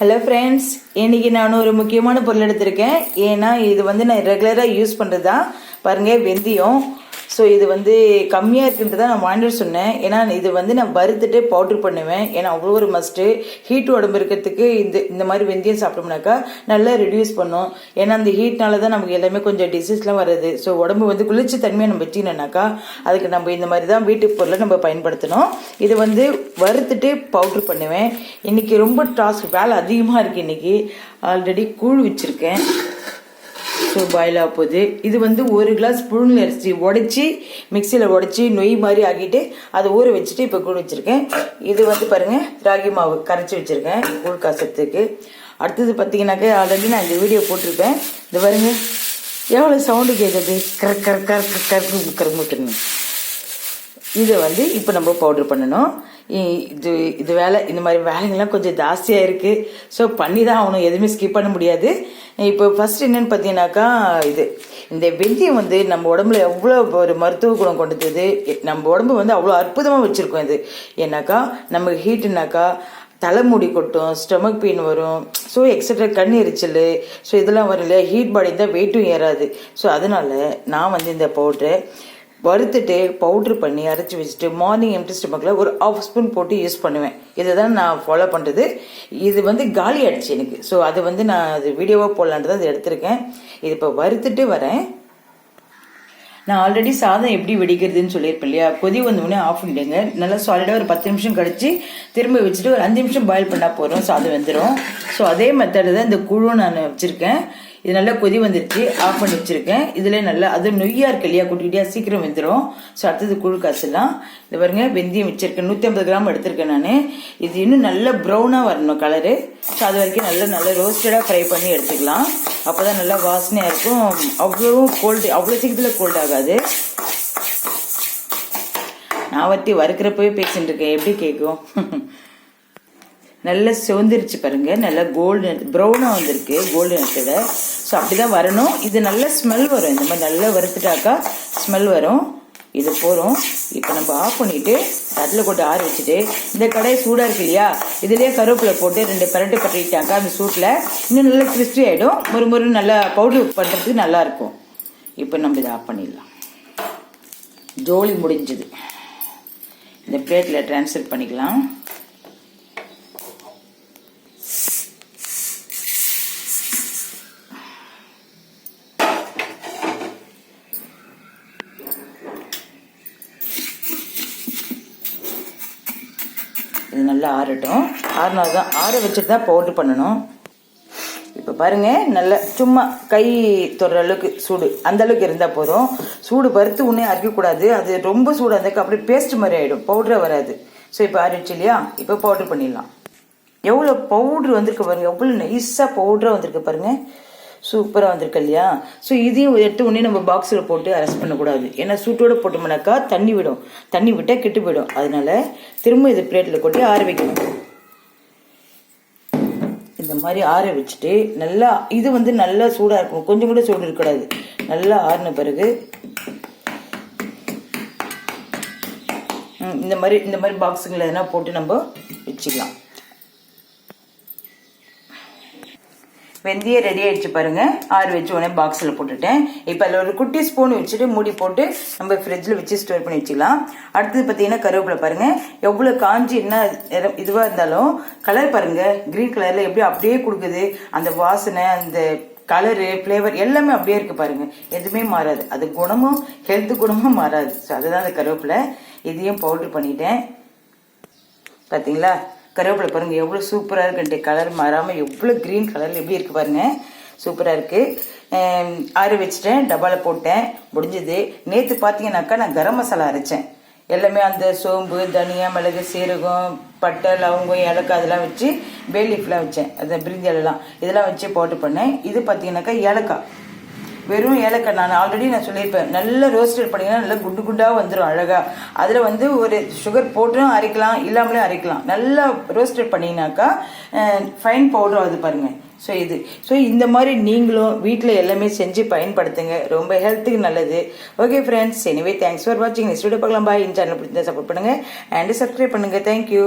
Hello friends இன்றைக்கி நான் ஒரு முக்கியமான பொருள் எடுத்திருக்கேன். ஏன்னா இது வந்து நான் ரெகுலராக யூஸ் பண்ணுறது தான் பாருங்கள் வெந்தயம். ஸோ இது வந்து கம்மியாக இருக்குன்ட்டு தான் நான் வாங்கிட்டு சொன்னேன். ஏன்னா இது வந்து நான் வறுத்துட்டு பவுட்ரு பண்ணுவேன். ஏன்னா அவ்வளோ ஒரு மஸ்ட்டு ஹீட் உடம்பு இருக்கிறதுக்கு இந்த இந்த மாதிரி வெந்தயம் சாப்பிட்டோம்னாக்கா நல்லா ரெடியூஸ் பண்ணும். ஏன்னா அந்த ஹீட்னால தான் நமக்கு எல்லாமே கொஞ்சம் டிசீஸ்லாம் வருது ஸோ உடம்பு வந்து குளிர்ச்சி தன்மையை நம்ம வச்சுக்கணும்னாக்கா அதுக்கு நம்ம இந்த மாதிரி தான் வீட்டு பொருளை நம்ம பயன்படுத்தணும். இது வந்து வறுத்துட்டு பவுட்ரு பண்ணுவேன். இன்றைக்கி ரொம்ப டாஸ்க் வேலை அதிகமாக இருக்குது இன்றைக்கி ஆல்ரெடி கூழ் வச்சுருக்கேன். ஸோ பாயில் ஆக போகுது. இது வந்து ஒரு கிளாஸ் புழுங்கல் அரிசி உடச்சி மிக்சியில் உடச்சி நொய் மாதிரி ஆக்கிட்டு அதை ஊற வச்சுட்டு இப்போ கூழ் வச்சுருக்கேன். இது வந்து பாருங்கள் ராகி மாவு கரைச்சி வச்சுருக்கேன் கூழ் காசத்துக்கு. அடுத்தது பார்த்தீங்கன்னாக்க ஆல்ரெடி நான் இந்த வீடியோ போட்டிருப்பேன். இது பாருங்க எவ்வளோ சவுண்டு கேட்குது கர் கர் கர் கருக்கு கருமுட்டுன்னு இதை வந்து இப்போ நம்ம பவுடர் பண்ணணும். இது இது வேலை இந்த மாதிரி வேலைங்கள்லாம் கொஞ்சம் ஜாஸ்தியாக இருக்குது ஸோ பண்ணி தான் ஆகணும். எதுவுமே ஸ்கிப் பண்ண முடியாது. இப்போ ஃபர்ஸ்ட் என்னன்னு பார்த்தீங்கன்னாக்கா இது. இந்த வெந்தயம் வந்து நம்ம உடம்புல எவ்வளோ ஒரு மருத்துவ குணம் கொண்டது நம்ம உடம்பு வந்து அவ்வளோ அற்புதமாக வச்சுருக்கோம் இது. ஏன்னாக்கா நமக்கு ஹீட்டுனாக்கா தலைமுடி கொட்டும் ஸ்டொமக் பெயின் வரும் ஸோ எக்ஸட்ரா கண் எரிச்சல் ஸோ இதெல்லாம் வரும் இல்லையா? ஹீட் பாடி இருந்தால் வெயிட்டும் ஏறாது. ஸோ அதனால நான் வந்து இந்த பவுட்ரை வறுத்துட்டு பவுட்ரு பண்ணி அரைச்சி வச்சுட்டு மார்னிங் எம்டி ஸ்டமக்கில் ஒரு ஆஃப் ஸ்பூன் போட்டு யூஸ் பண்ணுவேன். இதை தான் நான் ஃபாலோ பண்ணுறது இது வந்து காலி ஆயிடுச்சு எனக்கு. ஸோ அது வந்து நான் அது வீடியோவாக போடலான்ட்டு தான் அதை எடுத்திருக்கேன். இது இப்போ வறுத்துட்டு வரேன். நான் ஆல்ரெடி சாதம் எப்படி வெடிக்கிறதுன்னு சொல்லியிருப்பேன் இல்லையா? கொதி வந்த ஆஃப் பண்ணிடுங்க. நல்லா சாலிடாக ஒரு பத்து நிமிஷம் கழிச்சு திரும்ப வச்சுட்டு ஒரு அஞ்சு நிமிஷம் பாயில் பண்ணால் போதும் சாதம் வெந்துடும் ஸோ அதே மெத்தடு தான் இந்த குழுவும் நான் வச்சுருக்கேன். இது நல்லா கொதி வந்துருச்சு. ஆஃப் பண்ணி வச்சுருக்கேன். இதில் நல்லா அது நொய்யாக இருக்கு இல்லையா? குட்டி குட்டியாக சீக்கிரம் வெந்துடும் ஸோ அடுத்தது குழு காசுலாம் இது பாருங்க வெந்தயம் வச்சுருக்கேன். நூற்றி ஐம்பது கிராம் எடுத்திருக்கேன் நான். இது இன்னும் நல்லா ப்ரௌனாக வரணும் கலரு. ஸோ அது வரைக்கும் நல்லா நல்லா ரோஸ்டடாக ஃப்ரை பண்ணி எடுத்துக்கலாம். அப்போ தான் நல்லா வாசனையாக இருக்கும். அவ்வளோ கோல்டு அவ்வளோ சீக்கிரத்தில் கோல்ட் ஆகாது. நான் வத்தி வறுக்கிறப்பவே பேசிட்டு இருக்கேன். எப்படி கேட்கும் நல்லா சிவந்துருச்சு பாருங்க. நல்லா கோல்டு ப்ரௌனாக வந்திருக்கு கோல்டு நிறத்தோட ஸோ அப்படிதான் வரணும். இது நல்ல ஸ்மெல் வரும். இந்த மாதிரி நல்லா வறுத்துட்டாக்கா ஸ்மெல் வரும். இது போகிறோம் இப்போ நம்ம ஆஃப் பண்ணிட்டு தட்டில் போட்டு ஆற வச்சுட்டு இந்த கடையை சூடாக இருக்கு இல்லையா? இதுலேயே கருவேப்பிலை போட்டு ரெண்டு பரட்டு பட்டிட்டாக்கா அந்த சூட்டில் இன்னும் நல்லா கிறிஸ்பி ஆகிடும் ஒரு முறை நல்லா பவுடர் பண்ணுறதுக்கு நல்லாயிருக்கும் இப்போ நம்ம இதை ஆஃப் பண்ணிடலாம். ஜோலி முடிஞ்சது. இந்த பிளேட்டில் ட்ரான்ஸ்ஃபர் பண்ணிக்கலாம். இது நல்லா ஆறட்டும். ஆறினா தான் ஆற வச்சுட்டு தான் பவுட்ரு பண்ணணும். இப்போ பாருங்கள் நல்ல சும்மா கை தொடுற அளவுக்கு சூடு. அந்த அளவுக்கு இருந்தால் போதும். சூடு பருத்து உடனே அரைக்கக்கூடாது. அது ரொம்ப சூடாக இருந்தாக்க அப்படியே பேஸ்ட் மாதிரி ஆகிடும் பவுடரே வராது. ஸோ இப்போ ஆறிடுச்சு இல்லையா? இப்போ பவுட்ரு பண்ணிடலாம். எவ்வளோ பவுட்ரு வந்திருக்கு பாருங்கள் எவ்வளோ நைஸாக பவுடராக வந்திருக்கு பாருங்கள் சூப்பராக வந்திருக்கு இல்லையா? ஸோ இதையும் எடுத்து உடனே நம்ம பாக்ஸில் போட்டு அரெஸ்ட் பண்ணக்கூடாது. ஏன்னா சூட்டோட போட்டோம்னாக்கா தண்ணி விடும். தண்ணி விட்டால் கெட்டு போயிடும். அதனால திரும்ப இது பிளேட்டில் கொட்டி ஆற வைக்கணும். இந்த மாதிரி ஆற வச்சுட்டு நல்லா இது வந்து நல்லா சூடாக இருக்கும். கொஞ்சம் கூட சூடு இருக்கக்கூடாது. நல்லா ஆறின பிறகு இந்த மாதிரி இந்த மாதிரி பாக்ஸுங்களை எதனா போட்டு நம்ம வச்சுக்கலாம். வெந்தயம் ரெடி ஆகிடுச்சு பாருங்கள் ஆறு வச்சு உடனே பாக்ஸில் போட்டுட்டேன். இப்போ அதில் ஒரு குட்டி ஸ்பூன் வச்சுட்டு மூடி போட்டு நம்ம ஃப்ரிட்ஜில் வச்சு ஸ்டோர் பண்ணி வச்சுக்கலாம். அடுத்தது பார்த்தீங்கன்னா கருவேப்பிலை பாருங்கள் எவ்வளோ காஞ்சி என்ன இதுவாக இருந்தாலும் கலர் பாருங்கள் க்ரீன் கலரில் எப்படி அப்படியே கொடுக்குது. அந்த வாசனை அந்த கலரு ஃப்ளேவர் எல்லாமே அப்படியே இருக்குது பாருங்கள் எதுவுமே மாறாது. அது குணமும் ஹெல்த் குணமும் மாறாது. ஸோ அதுதான் அந்த கருவேப்பிலை. இதையும் பவுட்ரு பண்ணிட்டேன். பார்த்தீங்களா கருவேப்பிலை பாருங்க எவ்வளோ சூப்பராக இருக்குன்ட்டு கலர் மாறாமல் எவ்வளோ க்ரீன் கலரில் எப்படி இருக்கு பாருங்க. சூப்பராக இருக்கு. ஆற வச்சுட்டேன் டப்பாவில் போட்டேன். முடிஞ்சது. நேற்று பார்த்தீங்கன்னாக்கா நான் கரம் மசாலா அரைச்சேன். எல்லாமே அந்த சோம்பு தனியா மிளகு சீரகம் பட்டை லவங்கம் ஏலக்காய் அதெல்லாம் வச்சு பேலீஃப்லாம் வச்சேன். அந்த பிரிஞ்சலெல்லாம் இதெல்லாம் வச்சு போட்டு பண்ணேன். இது பார்த்தீங்கன்னாக்கா ஏலக்காய். வெறும் ஏலக்காய் நான் ஆல்ரெடி நான் சொல்லியிருப்பேன். நல்ல ரோஸ்டட் பண்ணிங்கன்னா நல்லா குண்டு குண்டாக வந்துடும் அழகாக அதில் வந்து ஒரு சுகர் போட்டும் அரைக்கலாம் இல்லாமலே அரைக்கலாம். நல்லா ரோஸ்டட் பண்ணிங்கனாக்கா ஃபைன் பவுடர் ஆகுது பாருங்கள் ஸோ இது. ஸோ இந்த மாதிரி நீங்களும் வீட்டில் எல்லாமே செஞ்சு பயன்படுத்துங்க. ரொம்ப ஹெல்த்துக்கு நல்லது. Okay friends anyway thanks for வாட்சிங் நெக்ஸ்ட் வீடியோ பார்க்கலாம். பாய் இந்த சேனல் பிடிச்சா சப்போர்ட் பண்ணுங்கள் அண்ட் சப்ஸ்கிரைப் பண்ணுங்கள் தேங்க்யூ